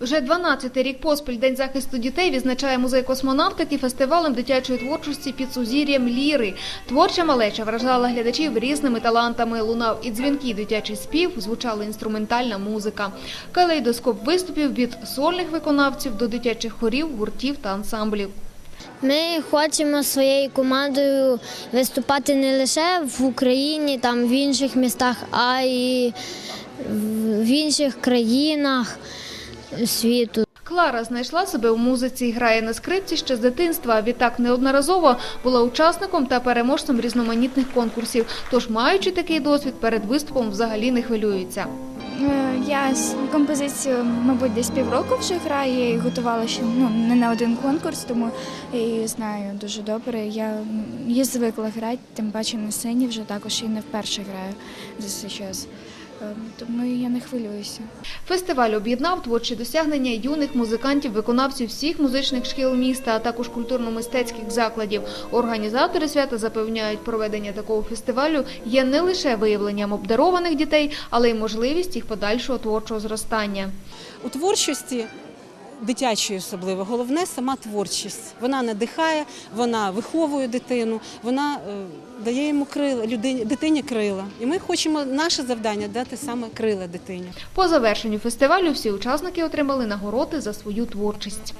Вже 12-й рік поспіль День захисту дітей відзначає музей космонавтики фестивалем дитячої творчості під сузір'ям Ліри. Творча малеча вражала глядачів різними талантами. Лунав і дзвінкий дитячий спів, звучала інструментальна музика. Калейдоскоп виступів від сольних виконавців до дитячих хорів, гуртів та ансамблів. Ми хочемо своєю командою виступати не лише в Україні, там в інших містах, а й в інших країнах світу. Клара знайшла себе у музиці і грає на скрипці ще з дитинства. Відтак неодноразово була учасником та переможцем різноманітних конкурсів. Тож, маючи такий досвід, перед виступом взагалі не хвилюється. Е, Я композицію, мабуть, десь півроку вже граю. Я її готувала ще ну, не на один конкурс, тому я її знаю дуже добре. Я її звикла грати, тим паче на сцені вже також і не вперше граю за цей час. Е, Тому я не хвилююся. Фестиваль об'єднав творчі досягнення юних музикантів, виконавців всіх музичних шкіл міста, а також культурно-мистецьких закладів. Організатори свята запевняють, проведення такого фестивалю є не лише виявленням обдарованих дітей, але й можливість їх подальшого творчого зростання. У творчості дитячої особливо головне сама творчість. Вона надихає, вона виховує дитину, вона е, дає йому крила, людині, дитині крила. І ми хочемо наше завдання дати саме крила дитині. По завершенню фестивалю всі учасники отримали нагороди за свою творчість.